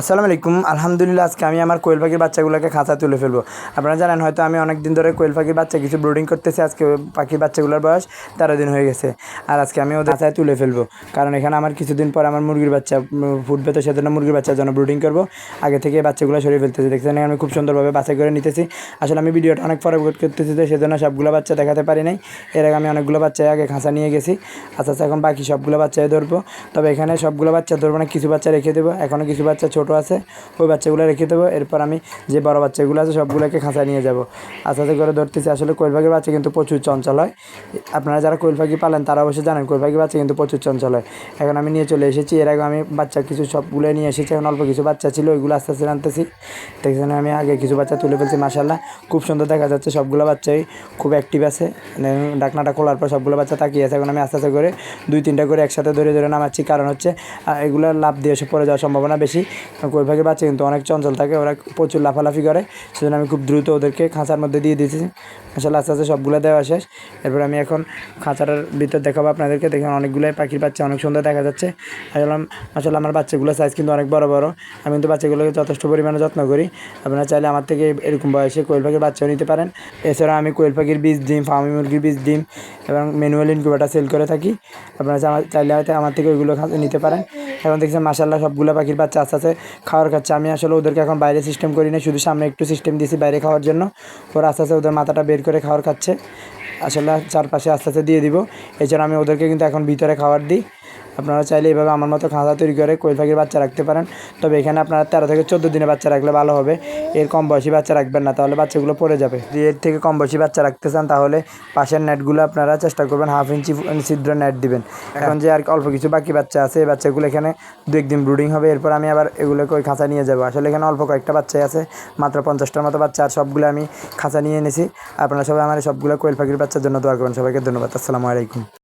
আসসালামু আলাইকুম। আলহামদুলিল্লাহ, আজকে আমি আমার কোয়েল পাখির বাচ্চাগুলোকে খাঁচা তুলে ফেলব। আপনারা জানেন, হয়তো আমি অনেক দিন ধরে কোয়েল পাখির বাচ্চা কিছু ব্রুডিং করতেছি। আজকে পাখির বাচ্চাগুলোর বয়স তেরো দিন হয়ে গেছে। আর আজকে আমি ওদের খাঁচায় তুলে ফেলব। কারণ এখানে আমার কিছুদিন পর আমার মুরগির বাচ্চা ফুটবে তো সেজন্য মুরগির বাচ্চার জন্য ব্রুডিং করব। আগে থেকে বাচ্চাগুলো সরিয়ে ফেলতেছি। দেখছেন আমি খুব সুন্দরভাবে বাছাই করে নিতেছি। আসলে আমি ভিডিওটা অনেক পরে আপলোড করতেছি তো সেজন্য সবগুলো বাচ্চা দেখাতে পারি নাই। এর আগে আমি অনেকগুলো বাচ্চা আগে খাঁচা নিয়ে গেছি। আস্তে আস্তে এখন বাকি সবগুলো বাচ্চাই ধরবো। তবে এখানে সবগুলো বাচ্চা ধরবো না, কিছু বাচ্চা রেখে দেবো। এখনও কিছু বাচ্চা ছোটো আছে, ওই বাচ্চাগুলো রেখে দেবো। এরপর আমি যে বড় বাচ্চাগুলো আছে সবগুলোকে খাঁচায় নিয়ে যাব। আস্তে আস্তে করে ধরতেছি। আসলে কোয়েল পাখির বাচ্চা কিন্তু প্রচুর চঞ্চল হয়। আপনারা যারা কোয়েল পাখি পালেন, তারা অবশ্যই জানেন কোয়েল পাখির বাচ্চা কিন্তু প্রচুর চঞ্চল হয়। এখন আমি নিয়ে চলে এসেছি। এর আগে আমি বাচ্চা কিছু সবগুলো নিয়ে এসেছি। এখন অল্প কিছু বাচ্চা ছিল, ওইগুলো আস্তে আস্তে আনতেছি দেখছেন, আমি আগে কিছু বাচ্চা তুলে ফেলছি মাসাল্লাহ খুব সুন্দর দেখা যাচ্ছে, সবগুলো বাচ্চাই খুব অ্যাক্টিভ আছে। মানে ডাকনাটা খোলার পর সবগুলো বাচ্চা তাকিয়ে আছে। এখন আমি আস্তে আস্তে করে দুই তিনটা করে একসাথে ধরে ধরে নামাচ্ছি। কারণ হচ্ছে এগুলো লাভ দিয়ে এসে পড়ে যাওয়ার সম্ভাবনা বেশি। কোয়েল পাখির বাচ্চা কিন্তু অনেক চঞ্চল থাকে, ওরা প্রচুর লাফালাফি করে। সেজন্য আমি খুব দ্রুত ওদেরকে খাঁচার মধ্যে দিয়ে দিয়েছি। আসলে আস্তে আস্তে সবগুলো দেওয়া শেষ। এরপর আমি এখন খাঁচাটার ভিতর দেখাবো আপনাদেরকে। দেখেন অনেকগুলোই পাখির বাচ্চা অনেক সুন্দর দেখা যাচ্ছে। আসলে আসলে আমার বাচ্চাগুলো সাইজ কিন্তু অনেক বড় বড়। আমি কিন্তু বাচ্চাগুলোকে যথেষ্ট পরিমাণে যত্ন করি। আপনারা চাইলে আমার থেকে এরকম বয়সে কোয়েল পাখির বাচ্চাও নিতে পারেন। এছাড়া আমি কোয়েল পাখির বীজ ডিম, ফার্মি মুরগির বীজ ডিম এবং ম্যানুয়াল ইনকিউবেটার সেল করে থাকি। আপনারা চাইলে হয়তো আমার থেকে ওইগুলো নিতে পারেন। এখন দেখছেন মাসাল্লাহ সবগুলো পাখির বাচ্চা আস্তে আস্তে খাওয়ার খাচ্ছে। আমি আসলে ওদেরকে এখন বাইরে সিস্টেম করি না, শুধু সামনে একটু সিস্টেম দিয়েছি বাইরে খাওয়ার জন্য। ওরা আস্তে আস্তে ওদের মাথাটা বের করে খাওয়ার খাচ্ছে। আসলে চারপাশে আস্তে আস্তে দিয়ে দিব। এছাড়া আমি ওদেরকে কিন্তু এখন ভিতরে খাবার দিই। আপনারা চাইলে এইভাবে আমার মতো খাঁচা তৈরি করে কোয়েল পাখির বাচ্চা রাখতে পারেন। তবে এখানে আপনারা তেরো থেকে চোদ্দ দিনে বাচ্চা রাখলে ভালো হবে। এর কম বয়সী বাচ্চা রাখবেন না, তাহলে বাচ্চাগুলো পড়ে যাবে। যদি এর থেকে কম বয়সী বাচ্চা রাখতে চান, তাহলে পাশের নেটগুলো আপনারা চেষ্টা করবেন হাফ ইঞ্চি ছিদ্র নেট দিবেন। এখন যে আর অল্প কিছু বাকি বাচ্চা আছে, এই বাচ্চাগুলো এখানে দু একদিন ব্রুডিং হবে। এরপর আমি আবার এগুলোকে ওই খাঁচা নিয়ে যাব। আসলে এখানে অল্প কয়েকটা বাচ্চাই আছে, মাত্র পঞ্চাশটার মতো বাচ্চা, আর সবগুলো আমি খাঁচা নিয়ে এনেছি। আপনারা সবাই আমার সবগুলো কোয়েল পাখির বাচ্চার জন্য দোয়া করবেন। সবাইকে ধন্যবাদ। আসসালামু আলাইকুম।